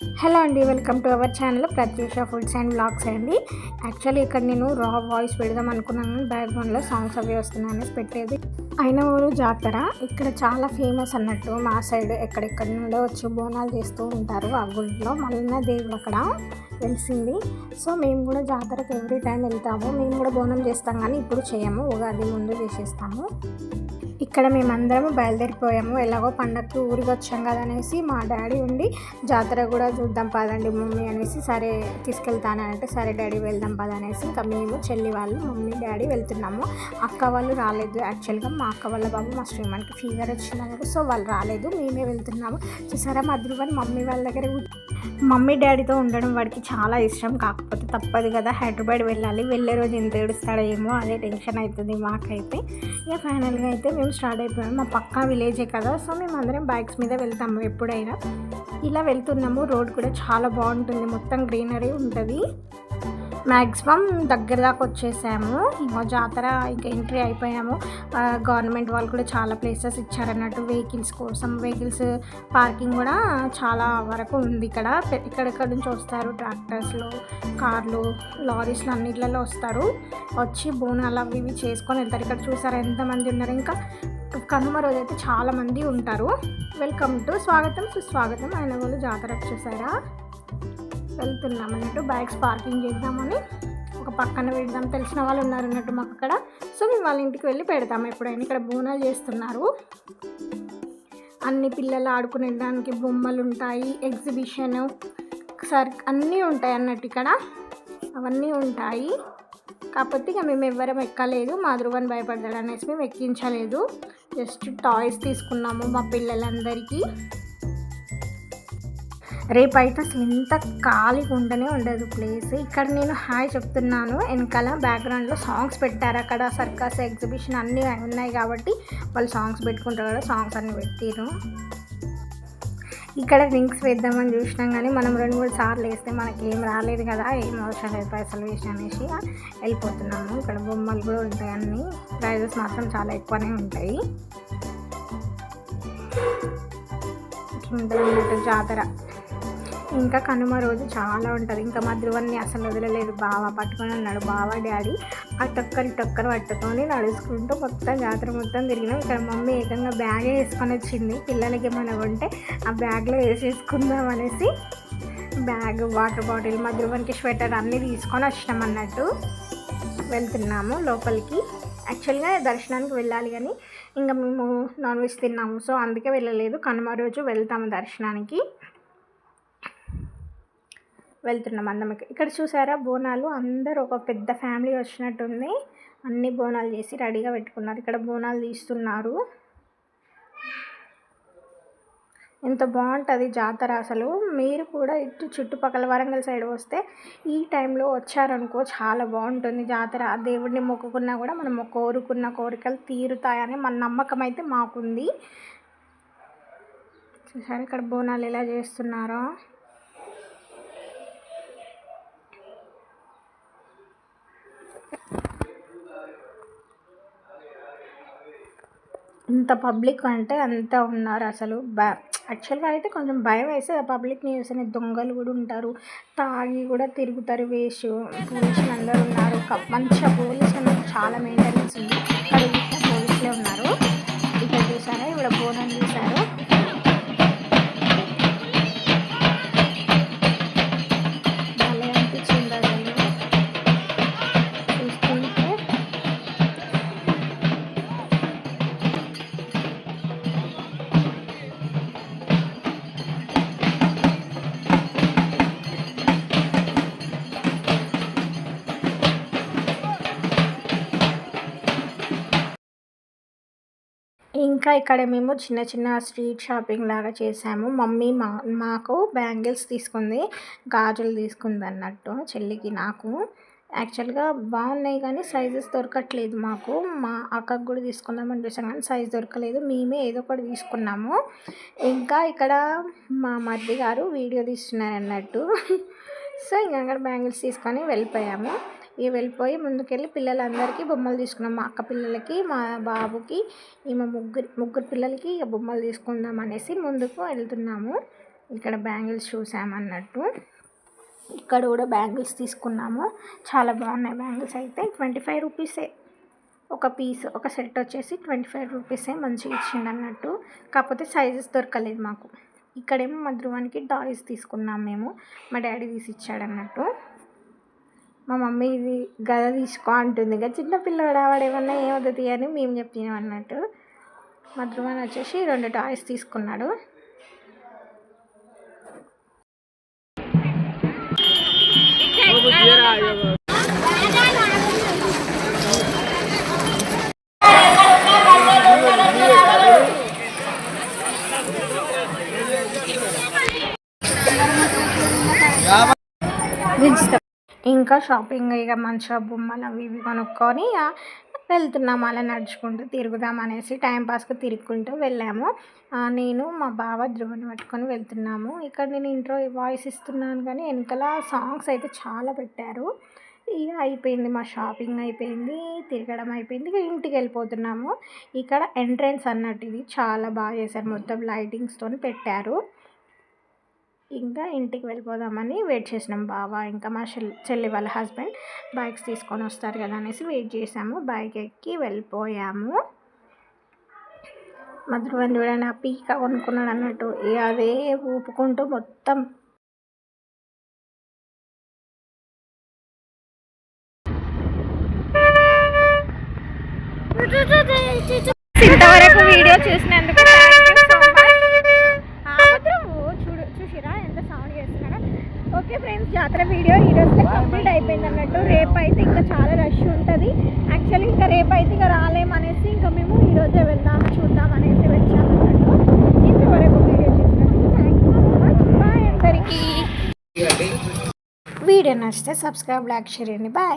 Hello అండి welcome to our channel Pratyusha foods and blogs అండి. Actually ఇక్కడ నేను రా వాయిస్ పెడదాం అనుకున్నాను బ్యాక్గ్రౌండ్లో సాంగ్స్ అవి వస్తున్నాయని పెట్టేది అయిన ఊరు జాతర ఇక్కడ చాలా ఫేమస్ అన్నట్టు మా సైడ్ ఎక్కడెక్కడి నుండో వచ్చి బోనాలు చేస్తూ ఉంటారు ఆ గుడిలో. మళ్ళీ దేవుడు అక్కడ తెలిసింది సో మేము కూడా జాతరకు ఎవ్రీ టైం వెళ్తాము. మేము కూడా బోనం చేస్తాం కానీ ఇప్పుడు చేయము ఉగాది ముందు చేసేస్తాము. ఇక్కడ మేమందరం బయలుదేరిపోయాము. ఎలాగో పండగకి ఊరికి వచ్చాం కదా అనేసి మా డాడీ ఉండి జాతర కూడా చూద్దాం పదండి మమ్మీ అనేసి సరే తీసుకెళ్తానంటే సరే డాడీ వెళ్దాం పదనేసి ఇంకా మేము చెల్లి వాళ్ళు మమ్మీ డాడీ వెళ్తున్నాము. అక్క వాళ్ళు రాలేదు. యాక్చువల్గా మా అక్క వాళ్ళ బాబు మా శ్రీమాన్కి ఫీవర్ వచ్చిందన్నారు. సో వాళ్ళు రాలేదు. మేమే వెళ్తున్నాము. చూసారా మధురవన్ మమ్మీ వాళ్ళ దగ్గర మమ్మీ డాడీతో ఉండడం వాడికి చాలా ఇష్టం. కాకపోతే తప్పదు కదా హైదరాబాద్ వెళ్ళాలి. వెళ్ళే రోజు ఇంత ఏడుస్తాడో ఏమో అదే టెన్షన్ అవుతుంది మాకైతే. ఇక ఫైనల్గా అయితే మేము స్టార్ట్ అయిపోయాము మా పక్కా విలేజే కదా. సో మేము అందరం బైక్స్ మీద వెళ్తాము ఎప్పుడైనా. ఇలా వెళ్తున్నాము. రోడ్ కూడా చాలా బాగుంటుంది. మొత్తం గ్రీనరీ ఉంటుంది. మ్యాక్సిమం దగ్గర దాకా వచ్చేసాము. ఇంకో జాతర ఇంకా ఎంట్రీ అయిపోయాము. గవర్నమెంట్ వాళ్ళు కూడా చాలా ప్లేసెస్ ఇచ్చారన్నట్టు వెహికల్స్ కోసం వెహికల్స్ పార్కింగ్ కూడా చాలా వరకు ఉంది ఇక్కడ. పె- ఇక్కడెక్కడ నుంచి వస్తారు? ట్రాక్టర్స్లో కార్లు లారీస్లు అన్నిట్లలో వస్తారు. వచ్చి బోనాలు అవి ఇవి చేసుకొని వెళ్తారు. ఇక్కడ చూసారు ఎంతమంది ఉన్నారు? ఇంకా కనుమ రోజు అయితే చాలామంది ఉంటారు. వెల్కమ్ టు స్వాగతం సుస్వాగతం. ఆయన వాళ్ళు జాతర వచ్చేసారా వెళ్తున్నాం అన్నట్టు బైక్స్ పార్కింగ్ చేద్దామని ఒక పక్కన పెడదాం తెలిసిన వాళ్ళు ఉన్నారు అన్నట్టు మాకు అక్కడ. సో మేము వాళ్ళ ఇంటికి వెళ్ళి పెడతాం ఎప్పుడైనా. ఇక్కడ బోనాలు చేస్తున్నారు. అన్ని పిల్లలు ఆడుకునే దానికి బొమ్మలు ఉంటాయి ఎగ్జిబిషన్ సర్ అన్నీ ఉంటాయి అన్నట్టు ఇక్కడ. అవన్నీ ఉంటాయి. కాకపోతే ఇక మేము ఎవ్వరం ఎక్కలేదు. మా ధృవన్ భయపడ్డాడు అనేసి మేము ఎక్కించలేదు. జస్ట్ టాయ్స్ తీసుకున్నాము మా పిల్లలందరికీ. రేపు అయితే అసలు ఇంత ఖాళీగా ఉండనే ఉండదు ప్లేస్ ఇక్కడ నేను హాయ్ చెప్తున్నాను. వెనకాల బ్యాక్గ్రౌండ్లో సాంగ్స్ పెట్టారు అక్కడ సర్కస్ ఎగ్జిబిషన్ అన్నీ ఉన్నాయి కాబట్టి వాళ్ళు సాంగ్స్ పెట్టుకుంటారు కదా సాంగ్స్ అన్నీ పెట్టారు ఇక్కడ రింగ్స్ వేద్దామని చూసినాం కానీ మనం రెండు మూడు సార్లు వేస్తే మనకి ఏం రాలేదు కదా ఏం అవసరం లేదు పైసలు వేసి అనేసి వెళ్ళిపోతున్నాము. ఇక్కడ బొమ్మలు కూడా ఉంటాయి అన్నీ. ప్రైజెస్ మాత్రం చాలా ఎక్కువనే ఉంటాయి. ఇట్లా ఉంటుంది జాతర. ఇంకా కనుమ రోజు చాలా ఉంటుంది. ఇంకా మా ధ్రువన్ని అసలు వదలలేదు. బావ పట్టుకొని ఉన్నాడు. బావ డాడీ ఆ టక్కరి టక్కర పట్టుకొని నడుచుకుంటూ మొత్తం జాతర మొత్తం తిరిగినాం. ఇక్కడ మమ్మీ ఏకంగా బ్యాగే వేసుకొని వచ్చింది. పిల్లలకి ఏమైనా ఉంటే ఆ బ్యాగ్లో వేసేసుకుందాం అనేసి బ్యాగ్ వాటర్ బాటిల్ మా ధ్రువన్కి స్వెటర్ అన్నీ తీసుకొని వచ్చినాం అన్నట్టు వెళ్తున్నాము లోపలికి. యాక్చువల్గా దర్శనానికి వెళ్ళాలి కానీ ఇంకా మేము నాన్ వెజ్ తిన్నాము. సో అందుకే వెళ్ళలేదు. కనుమ రోజు వెళ్తాము దర్శనానికి. వెళ్తున్నాం అందరం ఇక్కడ చూసారా బోనాలు? అందరూ ఒక పెద్ద ఫ్యామిలీ వచ్చినట్టుంది. అన్ని బోనాలు చేసి రెడీగా పెట్టుకున్నారు. ఇక్కడ బోనాలు తీస్తున్నారు. ఎంత బాగుంటుంది జాతర అసలు. మీరు కూడా ఇటు చుట్టుపక్కల వరంగల్ సైడ్ వస్తే ఈ టైంలో వచ్చారనుకో చాలా బాగుంటుంది జాతర. ఆ దేవుడిని మొక్కుకున్నా కూడా మనం కోరుకున్న కోరికలు తీరుతాయని మన నమ్మకం అయితే మాకుంది. చూసారు ఇక్కడ బోనాలు ఎలా చేస్తున్నారో. ఇంత పబ్లిక్ అంటే అంత ఉన్నారు అసలు. బ యాక్చువల్గా అయితే కొంచెం భయం వేసి పబ్లిక్ న్యూస్ చూసిన దొంగలు కూడా ఉంటారు. తాగి కూడా తిరుగుతారు. వేసు పోలీసులు అందరూ ఉన్నారు. మంచిగా పోలీసులు చాలా మెయింటెనెన్స్ ఉంది. ఇక్కడ పోలీసులే ఉన్నారు. ఇక్కడ చూసారా? ఇక్కడ బోనం చూసారు ఇంకా ఇక్కడ మేము చిన్న చిన్న స్ట్రీట్ షాపింగ్ లాగా చేసాము. మమ్మీ మా మాకు బ్యాంగిల్స్ తీసుకుంది గాజులు తీసుకుంది అన్నట్టు చెల్లికి నాకు. యాక్చువల్గా బాగున్నాయి కానీ సైజెస్ దొరకట్లేదు మాకు. మా అక్కకు కూడా తీసుకుందామని చూసాం కానీ సైజ్ దొరకలేదు. మేమే ఏదో ఒకటి తీసుకున్నాము. ఇంకా ఇక్కడ మా మరిది గారు వీడియో తీస్తున్నారు అన్నట్టు. సో ఇంకా అక్కడ బ్యాంగిల్స్ తీసుకొని వెళ్ళిపోయాము. ఇక వెళ్ళిపోయి ముందుకెళ్ళి పిల్లలందరికీ బొమ్మలు తీసుకున్నాం. మా అక్క పిల్లలకి మా బాబుకి ఈమె ముగ్గురు ముగ్గురు పిల్లలకి ఇక బొమ్మలు తీసుకుందాం అనేసి ముందుకు వెళ్తున్నాము. ఇక్కడ బ్యాంగిల్స్ చూసామన్నట్టు ఇక్కడ కూడా బ్యాంగిల్స్ తీసుకున్నాము. చాలా బాగున్నాయి బ్యాంగిల్స్ అయితే. ట్వంటీ ఫైవ్ రూపీసే. ఒక పీస్ ఒక సెట్ వచ్చేసి ట్వంటీ ఫైవ్ రూపీసే మంచిగా ఇచ్చిండు అన్నట్టు. కాకపోతే సైజెస్ దొరకలేదు మాకు. ఇక్కడేమో మా ధ్రువానికి టాయ్స్ తీసుకున్నాం మేము. మా డాడీ తీసి ఇచ్చాడు అన్నట్టు. మా మమ్మీ ఇది గద తీసుకో అంటుంది. ఇంకా చిన్న ఆవాడేమన్నా ఏమవుతుంది అని మేము చెప్పినాం అన్నట్టు. మా ధ్రువన్ వచ్చేసి రెండు టాయ్స్ తీసుకున్నాడు. ఇంకా షాపింగ్ ఇక మంచిగా బొమ్మలు అవి ఇవి కొనుక్కొని వెళ్తున్నాం. అలా నడుచుకుంటూ తిరుగుదాం అనేసి టైంపాస్కి తిరుగుకుంటూ వెళ్ళాము. నేను మా బావ ధ్రువుని పట్టుకొని వెళ్తున్నాము. ఇక్కడ నేను ఇంట్రో వాయిస్ ఇస్తున్నాను కానీ వెనకాల సాంగ్స్ అయితే చాలా పెట్టారు. ఇక అయిపోయింది మా షాపింగ్ అయిపోయింది తిరగడం అయిపోయింది. ఇక ఇంటికి వెళ్ళిపోతున్నాము. ఇక్కడ ఎంట్రన్స్ అన్నట్టు ఇది చాలా బాగా చేశారు. మొత్తం లైటింగ్స్తో పెట్టారు. ఇంకా ఇంటికి వెళ్ళిపోదామని వెయిట్ చేసినాం. బావ ఇంకా మా చెల్లి చెల్లి వాళ్ళ హస్బెండ్ బైక్స్ తీసుకొని వస్తారు కదా అనేసి వెయిట్ చేసాము. బైక్ ఎక్కి వెళ్ళిపోయాము. మధురవన్ చూడండి ఆ పీక కొనుక్కున్నాడు అన్నట్టు. అదే ఊపుకుంటూ మొత్తం ఇంతవరకు వీడియో చూసినందుకు చూడు చూసిరా ఎంత సౌండ్ చేస్తున్నారో ఓకే ఫ్రెండ్స్ జాతర వీడియో ఈ రోజు కంప్లీట్ అయిపోయింది అన్నట్టు రేపు అయితే ఇంకా చాలా రష్ ఉంటుంది యాక్చువల్లీ ఇంకా రేపు అయితే ఇంకా రాలేమనేసి ఇంకా మేము ఈరోజే వెళ్దాం చూద్దాం అనేసి వచ్చామన్నట్టు ఇంతవరకు వీడియో చూసినందుకు thank you so much bye అందరికీ. వీడియో నచ్చితే సబ్స్క్రైబ్ లైక్ చేయండి బాయ్